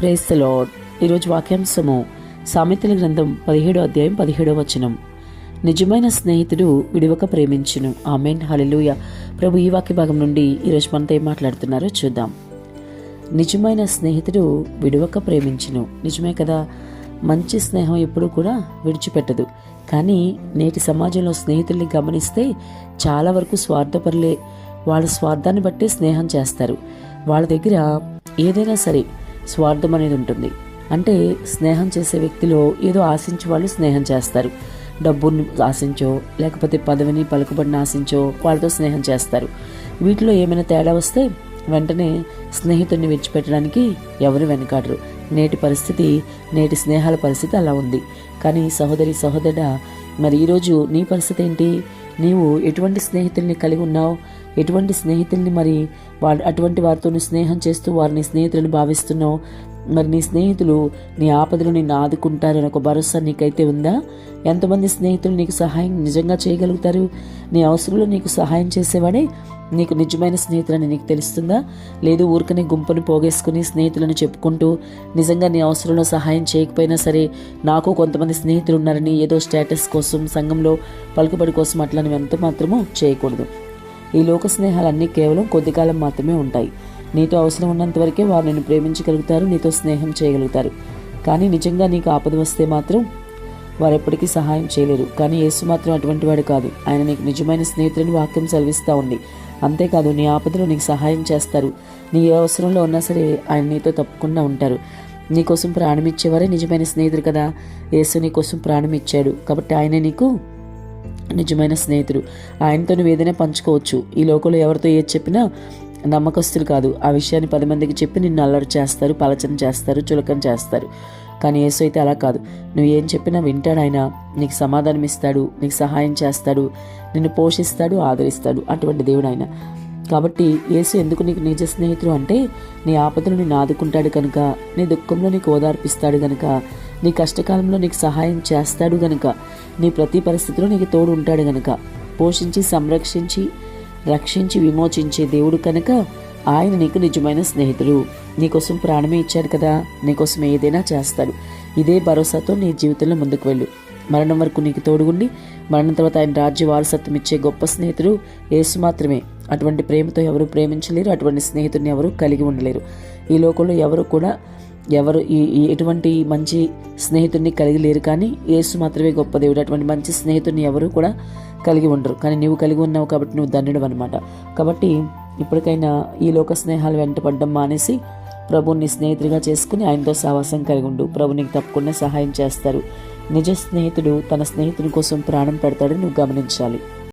ప్రేస్తలో ఈరోజు వాక్యాంశము సామెతల గ్రంథం పదిహేడో అధ్యాయం పదిహేడో వచనం. నిజమైన స్నేహితుడు విడివక ప్రేమించును. ఆమెన్. హల్లెలూయ. ప్రభు ఈ వాక్య భాగం నుండి ఈరోజు మనతో ఏం మాట్లాడుతున్నారో చూద్దాం. నిజమైన స్నేహితుడు విడివక ప్రేమించును. నిజమే కదా? మంచి స్నేహం ఎప్పుడూ కూడా విడిచిపెట్టదు. కానీ నేటి సమాజంలో స్నేహితుల్ని గమనిస్తే చాలా వరకు స్వార్థపరులే. వాళ్ళ స్వార్థాన్ని బట్టి స్నేహం చేస్తారు. వాళ్ళ దగ్గర ఏదైనా సరే స్వార్థం అనేది ఉంటుంది. అంటే స్నేహం చేసే వ్యక్తిలో ఏదో ఆశించి వాళ్ళు స్నేహం చేస్తారు. డబ్బుని ఆశించో లేకపోతే పదవిని పలుకుబడిని ఆశించో వాళ్ళతో స్నేహం చేస్తారు. వీటిలో ఏమైనా తేడా వస్తే వెంటనే స్నేహితుడిని విడిచిపెట్టడానికి ఎవరు వెనకాడరు. నేటి పరిస్థితి నేటి స్నేహాల పరిస్థితి అలా ఉంది. కానీ సహోదరి సహోదరుడా మరి ఈరోజు నీ పరిస్థితి ఏంటి? నీవు ఎటువంటి స్నేహితుల్ని కలిగి ఉన్నావు? ఎటువంటి స్నేహితుల్ని మరి వా అటువంటి వారితో స్నేహం చేస్తూ వారిని స్నేహితులను భావిస్తున్నావు? మరి నీ స్నేహితులు నీ ఆపదలు నిన్ను ఆదుకుంటారని ఒక భరోసా నీకైతే ఉందా? ఎంతమంది స్నేహితులు నీకు సహాయం నిజంగా చేయగలుగుతారు? నీ అవసరంలో నీకు సహాయం చేసేవాడే? నీకు నిజమైన స్నేహితులని నీకు తెలుస్తుందా? లేదు ఊరికనే గుంపును పోగేసుకుని స్నేహితులను చెప్పుకుంటూ నిజంగా నీ అవసరంలో సహాయం చేయకపోయినా సరే నాకు కొంతమంది స్నేహితులు ఉన్నారని ఏదో స్టేటస్ కోసం సంఘంలో పలుకుబడి కోసం అట్లా ఎంత మాత్రమూ చేయకూడదు. ఈ లోక స్నేహాలన్నీ కేవలం కొద్ది కాలం మాత్రమే ఉంటాయి. నీతో అవసరం ఉన్నంత వరకే వారు నిన్ను ప్రేమించగలుగుతారు నీతో స్నేహం చేయగలుగుతారు. కానీ నిజంగా నీకు ఆపద వస్తే మాత్రం వారు ఎప్పటికీ సహాయం చేయలేరు. కానీ యేసు మాత్రం అటువంటి వాడు కాదు. ఆయన నీకు నిజమైన స్నేహితులని వాక్యం సెలవిస్తూ ఉంది. అంతేకాదు నీ ఆపదలో నీకు సహాయం చేస్తారు. నీ ఏ అవసరంలో ఉన్నా సరే ఆయన నీతో తప్పకుండా ఉంటారు. నీకోసం ప్రాణం ఇచ్చేవారే నిజమైన స్నేహితుడు కదా. యేసు నీకోసం ప్రాణం ఇచ్చాడు. కాబట్టి ఆయనే నీకు నిజమైన స్నేహితుడు. ఆయనతో నువ్వు ఏదైనా పంచుకోవచ్చు. ఈ లోకంలో ఎవరితో ఏది చెప్పినా నమ్మకస్తులు కాదు. ఆ విషయాన్ని పది మందికి చెప్పి నిన్ను అల్లరి చేస్తారు పలచన చేస్తారు చులకన చేస్తారు. కానీ యేసు అయితే అలా కాదు. నువ్వు ఏం చెప్పినా వింటాడు ఆయన. నీకు సమాధానం ఇస్తాడు నీకు సహాయం చేస్తాడు నిన్ను పోషిస్తాడు ఆదరిస్తాడు అటువంటి దేవుడు ఆయన. కాబట్టి యేసు ఎందుకు నీకు నిజ స్నేహితుడు అంటే నీ ఆపదను నిన్ను ఆదుకుంటాడు కనుక నీ దుఃఖంలో నీకు ఓదార్పిస్తాడు గనుక నీ కష్టకాలంలో నీకు సహాయం చేస్తాడు గనుక నీ ప్రతి పరిస్థితిలో నీకు తోడు ఉంటాడు గనుక పోషించి సంరక్షించి రక్షించి విమోచించే దేవుడు కనుక ఆయన నీకు నిజమైన స్నేహితుడు. నీకోసం ప్రాణమే ఇచ్చాడు కదా నీకోసం ఏదైనా చేస్తాడు ఇదే భరోసాతో నీ జీవితంలో ముందుకు వెళ్ళు. మరణం వరకు నీకు తోడుగుండి మరణం తర్వాత ఆయన రాజ్య వారసత్వం ఇచ్చే గొప్ప స్నేహితుడు యేసు మాత్రమే. అటువంటి ప్రేమతో ఎవరు ప్రేమించలేరు అటువంటి స్నేహితుడిని ఎవరు కలిగి ఉండలేరు. ఈ లోకంలో ఎవరు కూడా ఎవరు ఈ ఎటువంటి మంచి స్నేహితుడిని కలిగి లేరు కానీ యేసు మాత్రమే గొప్ప దేవుడు. అటువంటి మంచి స్నేహితుడిని ఎవరు కూడా కలిగి ఉండరు. కానీ నీవు కలిగి ఉన్నావు కాబట్టి నువ్వు ధన్యుడు అనమాట కాబట్టి ఇప్పటికైనా ఈ లోక స్నేహాలు వెంటపడడం మానేసి ప్రభుని స్నేహితుడిగా చేసుకుని ఆయనతో సహవాసం కలిగి ఉండు. ప్రభు నీకు తప్పకుండా సహాయం చేస్తారు. నిజ స్నేహితుడు తన స్నేహితుని కోసం ప్రాణం పెడతాడని నువ్వు గమనించాలి.